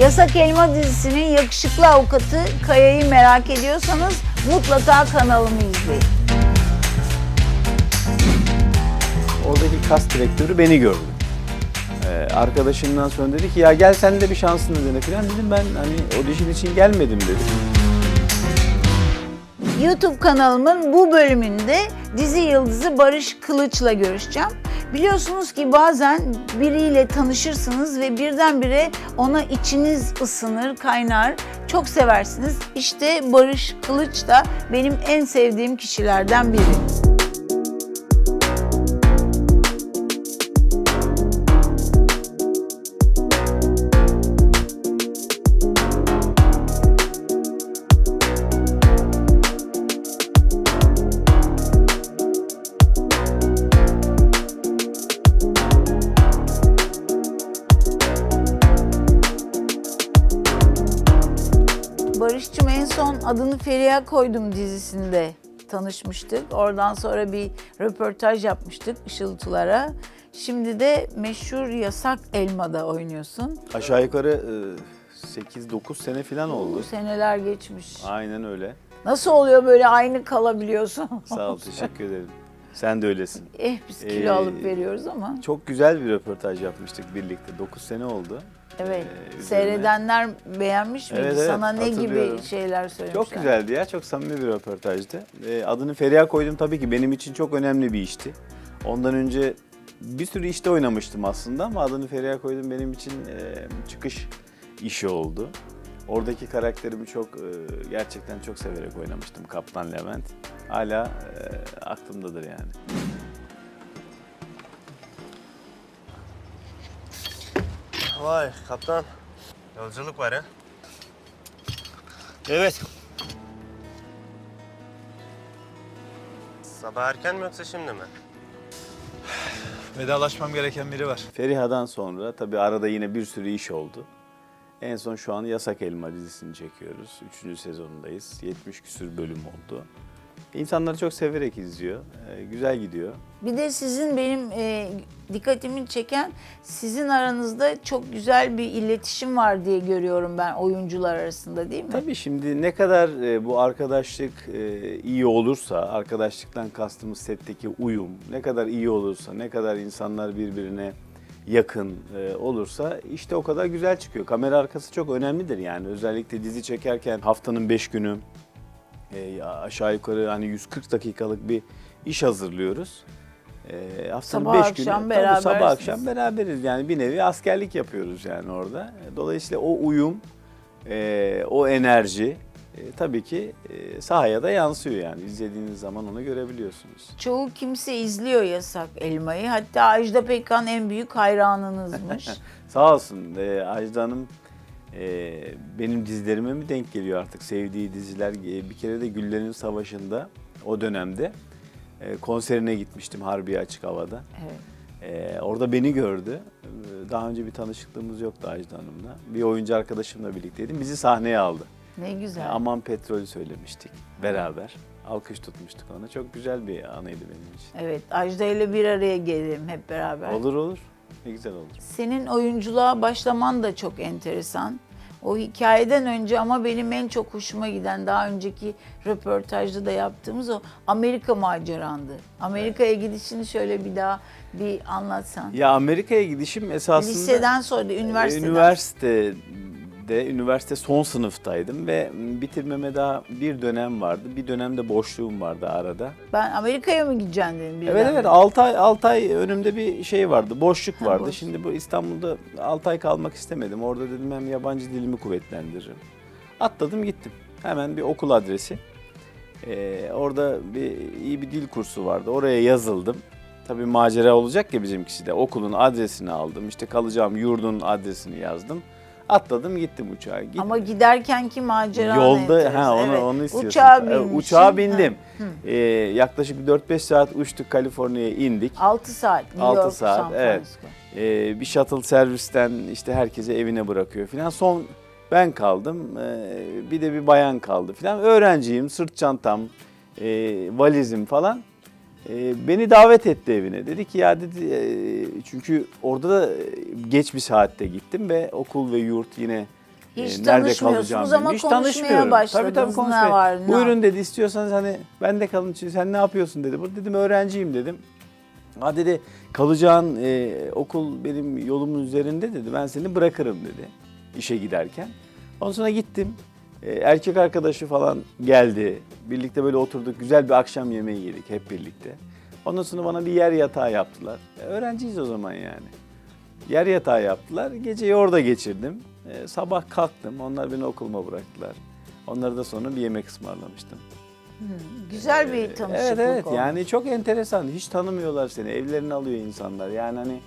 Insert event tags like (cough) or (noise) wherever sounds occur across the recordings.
Yasak Elma dizisinin yakışıklı avukatı Kaya'yı merak ediyorsanız mutlaka kanalımı izleyin. Oradaki kas direktörü beni gördü. Ee, arkadaşından sonra dedi ki ya gel sen de bir şansın dene falan dedim ben hani audition için gelmedim dedim. YouTube kanalımın bu bölümünde dizi yıldızı Barış Kılıç'la görüşeceğim. Biliyorsunuz ki bazen biriyle tanışırsınız ve birdenbire ona içiniz ısınır, kaynar, çok seversiniz. İşte Barış Kılıç da benim en sevdiğim kişilerden biri. Barış'cığım en son adını Feriha koydum dizisinde tanışmıştık. Oradan sonra bir röportaj yapmıştık Işıltılara. Şimdi de meşhur Yasak Elma'da oynuyorsun. Aşağı yukarı e, 8-9 sene falan Bu oldu. seneler geçmiş. Aynen öyle. Nasıl oluyor böyle aynı kalabiliyorsun? (laughs) Sağ ol teşekkür ederim. Sen de öylesin. eh biz kilo Ee, alıp veriyoruz ama. Çok güzel bir röportaj yapmıştık birlikte. 9 sene oldu. Evet. Ee, Seyredenler beğenmiş miydi? Evet, evet, Sana ne gibi hatırlıyorum. şeyler söylemişler? Çok güzeldi ya, çok samimi bir röportajdı. Ee, adını Feriha koydum tabii ki benim için çok önemli bir işti. Ondan önce bir sürü işte oynamıştım aslında ama adını Feriha koydum benim için e, çıkış işi oldu. Oradaki karakterimi çok e, gerçekten çok severek oynamıştım Kaptan Levent. Hala e, aklımdadır yani. Vay kaptan. Yolculuk var ha? Evet. Sabah erken mi yoksa şimdi mi? Vedalaşmam gereken biri var. Feriha'dan sonra tabii arada yine bir sürü iş oldu. En son şu an Yasak Elma dizisini çekiyoruz. Üçüncü sezonundayız. 70 küsür bölüm oldu. İnsanlar çok severek izliyor. Ee, güzel gidiyor. Bir de sizin benim e, dikkatimi çeken sizin aranızda çok güzel bir iletişim var diye görüyorum ben oyuncular arasında değil mi? Tabii şimdi ne kadar e, bu arkadaşlık e, iyi olursa, arkadaşlıktan kastımız setteki uyum, ne kadar iyi olursa, ne kadar insanlar birbirine yakın e, olursa işte o kadar güzel çıkıyor. Kamera arkası çok önemlidir yani. Özellikle dizi çekerken haftanın 5 günü e, aşağı yukarı hani 140 dakikalık bir iş hazırlıyoruz. E, haftanın Sabah beş akşam günü, tabii sabah akşam beraberiz yani bir nevi askerlik yapıyoruz yani orada. Dolayısıyla o uyum, e, o enerji e, tabii ki e, sahaya da yansıyor yani. İzlediğiniz zaman onu görebiliyorsunuz. Çoğu kimse izliyor Yasak Elma'yı. Hatta Ajda Pekkan en büyük hayranınızmış. (laughs) Sağ olsun e, Ajda Hanım e, benim dizilerime mi denk geliyor artık sevdiği diziler. E, bir kere de Güllerin Savaşı'nda o dönemde e, konserine gitmiştim Harbiye Açık Hava'da. evet. Ee, orada beni gördü. Ee, Daha önce bir tanışıklığımız yoktu Ajda Hanım'la. Bir oyuncu arkadaşımla birlikteydim. Bizi sahneye aldı. Ne güzel. Aman Petrol'ü söylemiştik beraber. Alkış tutmuştuk ona. Çok güzel bir anıydı benim için. Evet, Ajda ile bir araya gelelim hep beraber. Olur olur. Ne güzel olur. Senin oyunculuğa başlaman da çok enteresan. O hikayeden önce ama benim en çok hoşuma giden daha önceki röportajda da yaptığımız o Amerika macerandı. Amerika'ya gidişini şöyle bir daha bir anlatsan. Ya Amerika'ya gidişim esasında... Liseden sonra da e, üniversiteden. Üniversitede, üniversite son sınıftaydım ve bitirmeme daha bir dönem vardı. Bir dönemde boşluğum vardı arada. Ben Amerika'ya mı gideceğim dedim birden. Evet evet 6 ay 6 ay önümde bir şey vardı. Boşluk vardı. boşluk. Şimdi bu İstanbul'da 6 ay kalmak istemedim. Orada dedim hem yabancı dilimi kuvvetlendiririm. Atladım gittim. Hemen bir okul adresi. Ee, orada bir iyi bir dil kursu vardı. Oraya yazıldım. Tabii macera olacak ya bizimkisi de. Okulun adresini aldım. İşte kalacağım yurdun adresini yazdım. Atladım gittim uçağa. Gittim. Ama giderken ki macera Yolda ha onu Evet. onu istiyorsun. Uçağa binmişsin. Uçağa bindim. Ha. Ee, yaklaşık 4-5 saat uçtuk Kaliforniya'ya indik. 6 saat. New Altı York, saat, San evet. Ee, bir shuttle servisten işte herkese evine bırakıyor filan. Son ben kaldım. Ee, bir de bir bayan kaldı filan. Öğrenciyim, sırt çantam, e, valizim falan. Ee, beni davet etti evine. Dedi ki ya dedi e, çünkü orada da geç bir saatte gittim ve okul ve yurt yine Hiç nerede kalacağım ama. Hiç tanışmıyorum. Tabii tabii Ne konuşmaya. var, ne Buyurun dedi istiyorsanız hani ben de kalın sen ne yapıyorsun dedi. Bu dedim öğrenciyim dedim. Ha dedi kalacağın e, okul benim yolumun üzerinde dedi. Ben seni bırakırım dedi işe giderken. Ondan sonra gittim. E, erkek arkadaşı falan geldi. Birlikte böyle oturduk. Güzel bir akşam yemeği yedik hep birlikte. Ondan sonra bana bir yer yatağı yaptılar. E, öğrenciyiz o zaman yani. Yer yatağı yaptılar. Geceyi orada geçirdim. E, sabah kalktım. Onlar beni okuluma bıraktılar. Onlara da sonra bir yemek ısmarlamıştım. Güzel bir tanışıklık Evet evet olmuş. yani çok enteresan. Hiç tanımıyorlar seni. Evlerini alıyor insanlar. Yani hani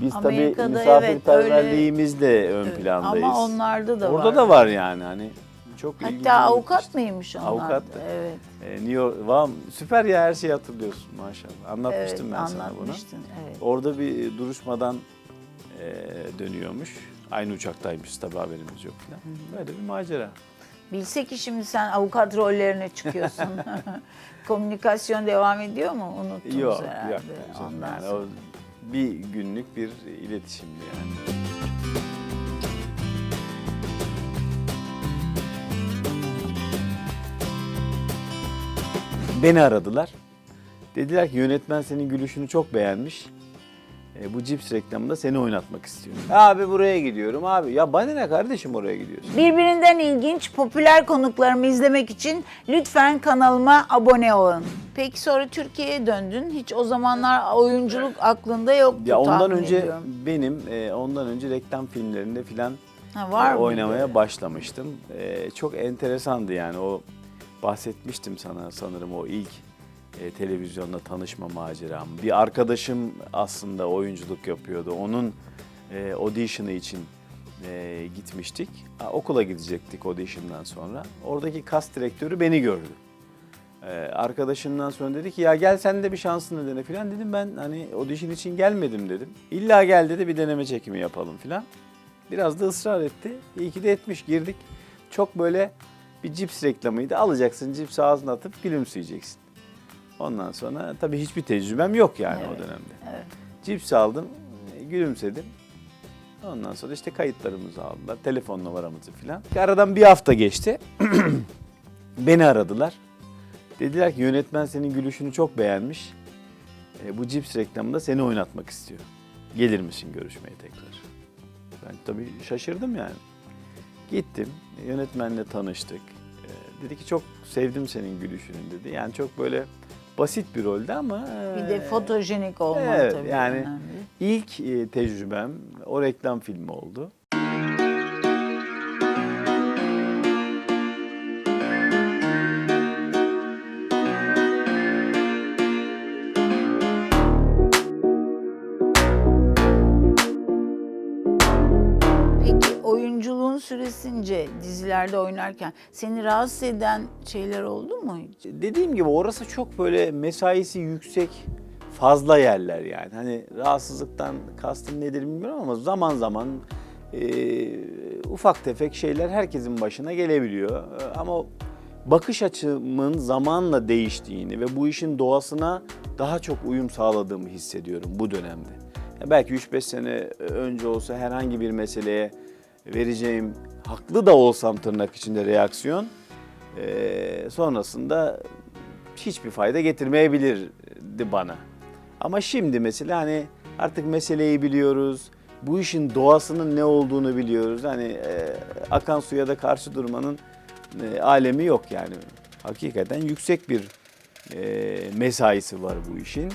biz Amerika'da tabii evet, misafirperverliğimizle ön Evet, plandayız. Ama onlarda da Orada var. da var yani hani. Çok ilginç Hatta bir avukat mıymış onlar? Avukattı. Evet. Ee, New York, Vam, süper ya her şeyi hatırlıyorsun maşallah. Anlatmıştım evet, ben sana bunu. anlatmıştın, Evet. Orada bir duruşmadan e, dönüyormuş. Aynı uçaktaymış tabii haberimiz yok falan. Böyle bir macera. Bilsek ki şimdi sen avukat rollerine çıkıyorsun. (laughs) Komünikasyon devam ediyor mu? Unuttunuz Yok, herhalde. yok. Ondan yani sonra. o bir günlük bir iletişimdi yani. Beni aradılar. Dediler ki yönetmen senin gülüşünü çok beğenmiş. E, bu cips reklamında seni oynatmak istiyor. Abi buraya gidiyorum abi. Ya bana ne kardeşim oraya gidiyorsun? Birbirinden ilginç, popüler konuklarımı izlemek için lütfen kanalıma abone olun. Peki sonra Türkiye'ye döndün. Hiç o zamanlar oyunculuk aklında yoktu Ya ondan tahmin önce ediyorum. benim e, ondan önce reklam filmlerinde filan Ha, var mı? oynamaya başlamıştım. Ee, çok enteresandı yani o bahsetmiştim sana sanırım o ilk e, televizyonda tanışma maceram. Bir arkadaşım aslında oyunculuk yapıyordu. Onun e, audition'ı için e, gitmiştik. Ha, okula gidecektik audition'dan sonra. Oradaki kas direktörü beni gördü. Ee, arkadaşımdan sonra dedi ki ya gel sen de bir şansını dene filan dedim ben hani audition için gelmedim dedim. İlla gel dedi bir deneme çekimi yapalım filan. Biraz da ısrar etti. İyi ki de etmiş girdik. Çok böyle bir cips reklamıydı. Alacaksın cipsi ağzına atıp gülümseyeceksin. Ondan sonra tabii hiçbir tecrübem yok yani o Evet, dönemde. evet. Cips aldım, e, gülümsedim. Ondan sonra işte kayıtlarımızı aldılar, telefon numaramızı filan. Aradan bir hafta geçti. (clears throat) Beni aradılar. Dediler ki yönetmen senin gülüşünü çok beğenmiş. E, bu cips reklamında seni oynatmak istiyor. Gelir misin görüşmeye tekrar? Ben tabii şaşırdım yani. Gittim, yönetmenle tanıştık. E, dedi ki çok sevdim senin gülüşünü dedi. Yani çok böyle basit bir roldü ama... Bir de e, fotojenik olmalı evet, tabii. yani önemli. İlk e, tecrübem o reklam filmi oldu. Süresince dizilerde oynarken seni rahatsız eden şeyler oldu mu? Dediğim gibi orası çok böyle mesaisi yüksek fazla yerler yani. Hani rahatsızlıktan kastım nedir bilmiyorum ama zaman zaman e, ufak tefek şeyler herkesin başına gelebiliyor. E, Ama bakış açımın zamanla değiştiğini ve bu işin doğasına daha çok uyum sağladığımı hissediyorum bu dönemde. Belki 3-5 sene önce olsa herhangi bir meseleye vereceğim haklı da olsam tırnak içinde reaksiyon ee, sonrasında hiçbir fayda getirmeyebilirdi bana. Ama şimdi mesela hani artık meseleyi biliyoruz. Bu işin doğasının ne olduğunu biliyoruz. Hani e, akan suya da karşı durmanın e, alemi yok yani. Hakikaten yüksek bir e, mesaisi var bu işin.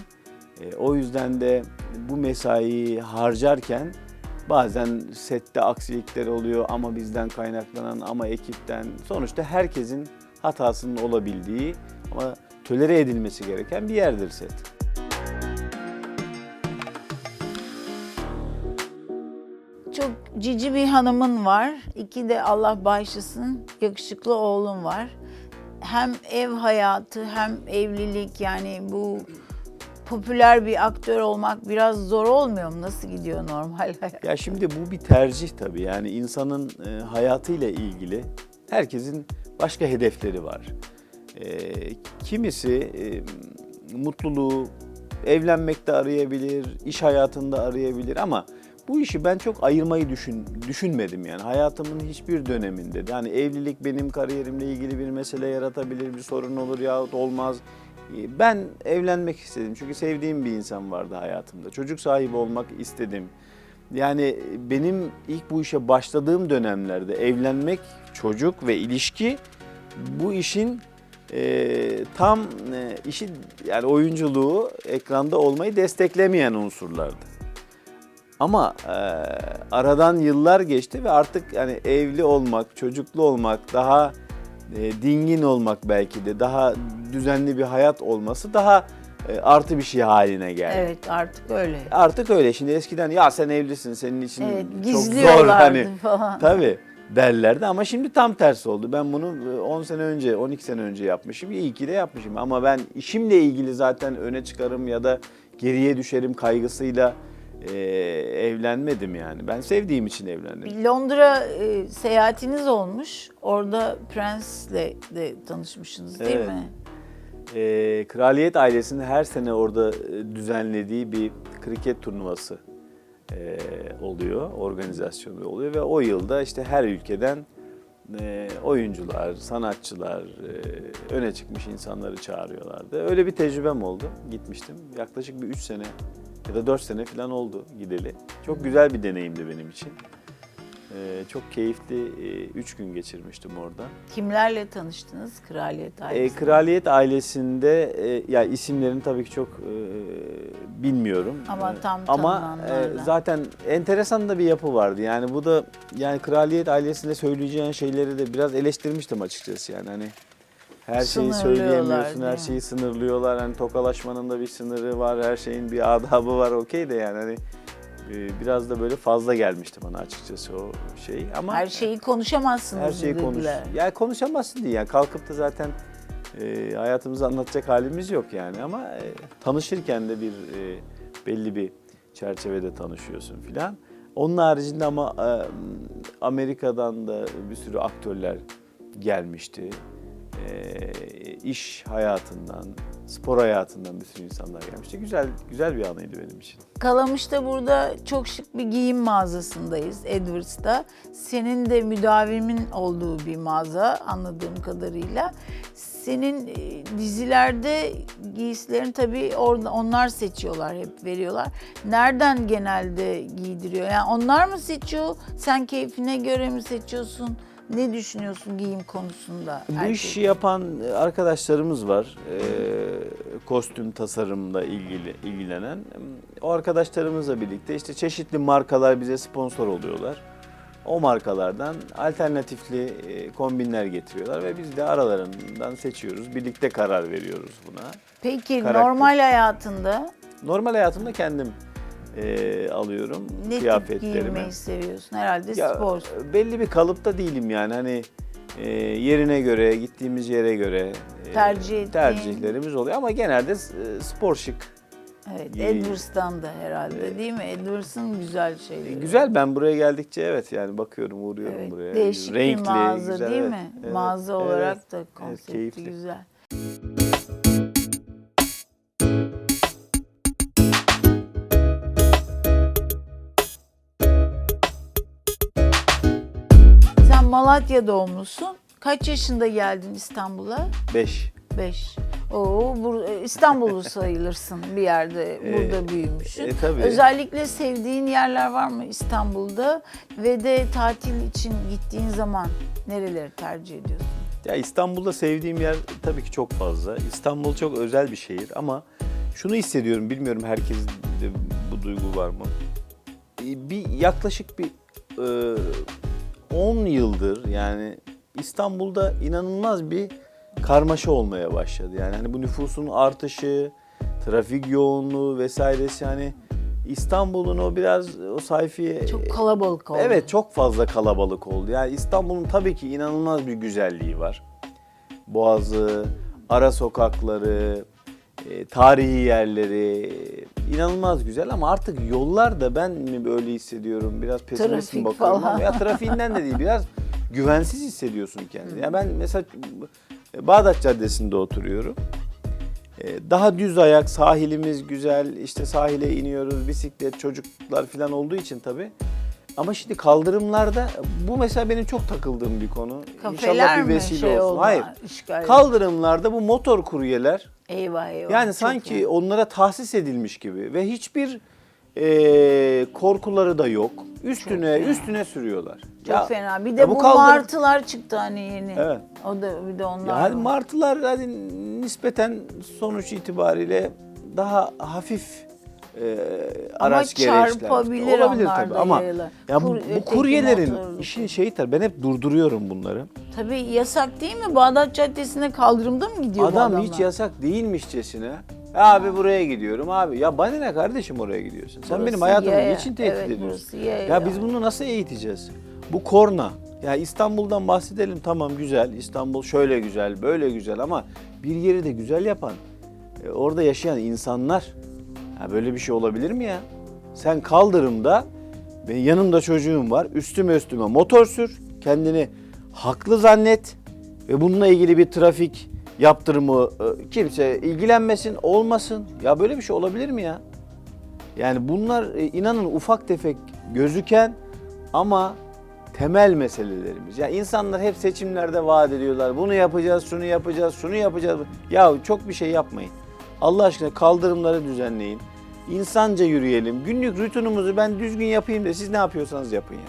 E, o yüzden de bu mesaiyi harcarken bazen sette aksilikler oluyor ama bizden kaynaklanan ama ekipten. Sonuçta herkesin hatasının olabildiği ama tölere edilmesi gereken bir yerdir set. Çok cici bir hanımın var. İki de Allah bağışlasın yakışıklı oğlum var. Hem ev hayatı hem evlilik yani bu popüler bir aktör olmak biraz zor olmuyor mu? Nasıl gidiyor normal hayat? Ya şimdi bu bir tercih tabii. Yani insanın e, hayatıyla ilgili herkesin başka hedefleri var. E, kimisi e, mutluluğu evlenmekte arayabilir, iş hayatında arayabilir ama bu işi ben çok ayırmayı düşün, düşünmedim yani hayatımın hiçbir döneminde. Yani evlilik benim kariyerimle ilgili bir mesele yaratabilir, bir sorun olur yahut olmaz. Ben evlenmek istedim çünkü sevdiğim bir insan vardı hayatımda. Çocuk sahibi olmak istedim. Yani benim ilk bu işe başladığım dönemlerde evlenmek, çocuk ve ilişki bu işin e, tam e, işi yani oyunculuğu ekranda olmayı desteklemeyen unsurlardı. Ama e, aradan yıllar geçti ve artık yani evli olmak, çocuklu olmak, daha e, dingin olmak belki de daha düzenli bir hayat olması daha e, artı bir şey haline geldi. Evet artık öyle. Artık öyle. Şimdi eskiden ya sen evlisin senin için Evet çok zor gizliyorlardı hani falan. (laughs) Tabii derlerdi ama şimdi tam tersi oldu. Ben bunu e, 10 sene önce, 12 sene önce yapmışım. İyi ki de yapmışım. Ama ben işimle ilgili zaten öne çıkarım ya da geriye düşerim kaygısıyla e, evlenmedim yani. Ben sevdiğim için evlendim. Bir Londra e, seyahatiniz olmuş. Orada Prens'le de tanışmışsınız değil Evet. mi? E, kraliyet ailesinin her sene orada e, düzenlediği bir kriket turnuvası e, oluyor, organizasyonu oluyor ve o yılda işte her ülkeden e, oyuncular, sanatçılar, e, öne çıkmış insanları çağırıyorlardı. Öyle bir tecrübem oldu. Gitmiştim. Yaklaşık bir 3 sene ya da 4 sene falan oldu gideli. Çok güzel bir deneyimdi benim için. E, çok keyifli 3 gün geçirmiştim orada. Kimlerle tanıştınız kraliyet E, ailesinde? kraliyet ailesinde e, ya isimlerini tabii ki çok e, bilmiyorum. Ama E, tam ama e, zaten enteresan da bir yapı vardı. Yani bu da yani kraliyet ailesinde söyleyeceğin şeyleri de biraz eleştirmiştim açıkçası yani hani her şeyi söyleyemiyorsun, her şeyi sınırlıyorlar. Hani tokalaşmanın da bir sınırı var, her şeyin bir adabı var okey de yani hani e, biraz da böyle fazla gelmişti bana açıkçası o şey ama Her şeyi konuşamazsınız her şeyi konuş. Ya konuşamazsın diye. Yani kalkıp da zaten e, hayatımızı anlatacak halimiz yok yani ama e, tanışırken de bir e, belli bir çerçevede tanışıyorsun filan. Onun haricinde ama e, Amerika'dan da bir sürü aktörler gelmişti. E, iş hayatından, spor hayatından bir sürü insanlar gelmişti. Güzel güzel bir anıydı benim için. Kalamış'ta burada çok şık bir giyim mağazasındayız Edwards'ta. Senin de müdavimin olduğu bir mağaza anladığım kadarıyla. Senin e, dizilerde giysilerini tabii orada onlar seçiyorlar, hep veriyorlar. Nereden genelde giydiriyor? Yani onlar mı seçiyor? Sen keyfine göre mi seçiyorsun? Ne düşünüyorsun giyim konusunda? Bu erkek? işi yapan arkadaşlarımız var. Ee, kostüm tasarımla ilgili ilgilenen. O arkadaşlarımızla birlikte işte çeşitli markalar bize sponsor oluyorlar. O markalardan alternatifli e, kombinler getiriyorlar ve biz de aralarından seçiyoruz. Birlikte karar veriyoruz buna. Peki karakter. normal hayatında Normal hayatımda kendim e, alıyorum ne kıyafetlerimi. giyinmeyi seviyorsun? Herhalde Ya, spor. belli bir kalıpta değilim yani hani e, yerine göre, gittiğimiz yere göre e, Tercih tercihlerimiz oluyor ama genelde e, spor şık. Evet, İyi. Edwards'tan da herhalde değil mi? Edwards'ın güzel şeyleri. E, güzel ben buraya geldikçe evet yani bakıyorum, uğruyorum Evet, buraya. değişik Renkli, bir mağaza güzel, değil evet, mi? evet, mağaza evet, olarak da evet, konsepti keyifli. güzel. Malatya doğumlusun. Kaç yaşında geldin İstanbul'a? Beş. 5. Oo, bur- İstanbullu (laughs) sayılırsın bir yerde. Burada büyümüşsün. e, tabii. Özellikle sevdiğin yerler var mı İstanbul'da? Ve de tatil için gittiğin zaman nereleri tercih ediyorsun? Ya İstanbul'da sevdiğim yer tabii ki çok fazla. İstanbul çok özel bir şehir ama şunu hissediyorum bilmiyorum herkes bu duygu var mı? E, Bir yaklaşık bir e, 10 yıldır yani İstanbul'da inanılmaz bir karmaşa olmaya başladı. Yani hani bu nüfusun artışı, trafik yoğunluğu vesairesi hani İstanbul'un o biraz o sayfiye Çok kalabalık oldu. Evet çok fazla kalabalık oldu. Yani İstanbul'un tabii ki inanılmaz bir güzelliği var. Boğazı, ara sokakları, e, tarihi yerleri inanılmaz güzel ama artık yollar da ben mi böyle hissediyorum biraz pesimist mi bakıyorum falan. ya trafiğinden de değil biraz (laughs) güvensiz hissediyorsun kendini. Ya ben mesela Bağdat Caddesi'nde oturuyorum. E, Daha düz ayak, sahilimiz güzel, işte sahile iniyoruz, bisiklet, çocuklar falan olduğu için tabii. Ama şimdi kaldırımlarda bu mesela benim çok takıldığım bir konu. Kafeler İnşallah bir mi vesile şey olsun. oldu, Hayır. işgal Kaldırımlarda bu motor kuryeler Eyvah eyvah. yani çok sanki iyi. onlara tahsis edilmiş gibi ve hiçbir e, korkuları da yok. Üstüne fena. üstüne sürüyorlar. Çok Ya- fena. Bir de ya bu, kaldırım- martılar çıktı hani yeni. Evet. O da bir de onlar. Ya hadi var. martılar hadi nispeten sonuç itibariyle daha hafif e, araç gereçler. Olabilir onlar tabii ama yayalar. ya bu, bu kuryelerin motorlu. işin şeyi tabii ben hep durduruyorum bunları. Tabii yasak değil mi? Bağdat Caddesi'ne kaldırımda mı gidiyor bu Adam adamlar? hiç yasak değilmişçesine. Abi buraya gidiyorum abi. Ya bana ne kardeşim oraya gidiyorsun? Sen Burası benim hayatımı yaya. niçin tehdit Evet, ediyorsun? Ya biz yani. bunu nasıl eğiteceğiz? Bu korna. Ya İstanbul'dan bahsedelim tamam güzel. İstanbul şöyle güzel, böyle güzel ama bir yeri de güzel yapan e, orada yaşayan insanlar. Ya böyle bir şey olabilir mi ya? Sen kaldırımda ve yanımda çocuğum var. Üstüme üstüme motor sür. Kendini haklı zannet ve bununla ilgili bir trafik yaptırımı e, kimse ilgilenmesin, olmasın. Ya böyle bir şey olabilir mi ya? Yani bunlar e, inanın ufak tefek gözüken ama temel meselelerimiz. Ya insanlar hep seçimlerde vaat ediyorlar. Bunu yapacağız, şunu yapacağız, şunu yapacağız. Ya çok bir şey yapmayın. Allah aşkına kaldırımları düzenleyin. İnsanca yürüyelim. Günlük rutinimizi ben düzgün yapayım da siz ne yapıyorsanız yapın yani.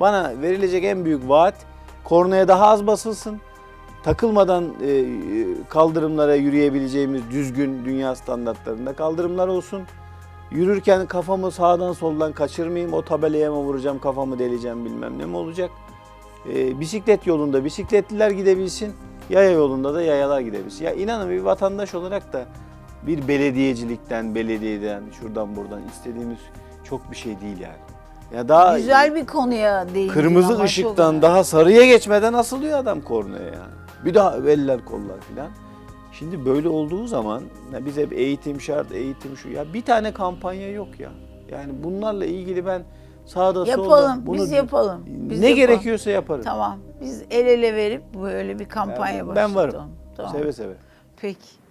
Bana verilecek en büyük vaat kornaya daha az basılsın. Takılmadan e, e, kaldırımlara yürüyebileceğimiz düzgün dünya standartlarında kaldırımlar olsun. Yürürken kafamı sağdan soldan kaçırmayayım. O tabelaya mı vuracağım, kafamı deleceğim bilmem ne mi olacak. E, bisiklet yolunda bisikletliler gidebilsin. Yaya yolunda da yayalar gidebilsin. Ya inanın bir vatandaş olarak da bir belediyecilikten, belediyeden, şuradan buradan istediğimiz çok bir şey değil yani. Ya daha Güzel bir konuya değindin Kırmızı ama ışıktan daha sarıya geçmeden asılıyor adam kornaya yani. Bir daha eller kollar filan. Şimdi böyle olduğu zaman ya biz hep eğitim şart, eğitim şu. Ya bir tane kampanya yok ya. Yani bunlarla ilgili ben sağda solda Yapalım, bunu biz yapalım. Biz ne yapalım. gerekiyorsa yaparım. Tamam. Biz el ele verip böyle bir kampanya ben, ben varım. başlatalım. Tamam. Seve seve. Peki.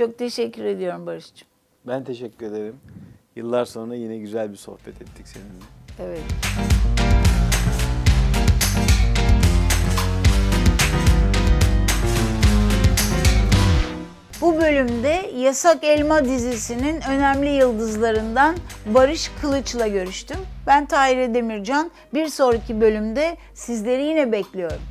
Çok teşekkür ediyorum Barış'cığım. Ben teşekkür ederim. Yıllar sonra yine güzel bir sohbet ettik seninle. Evet. Bu bölümde Yasak Elma dizisinin önemli yıldızlarından Barış Kılıç'la görüştüm. Ben Tahire Demircan. Bir sonraki bölümde sizleri yine bekliyorum.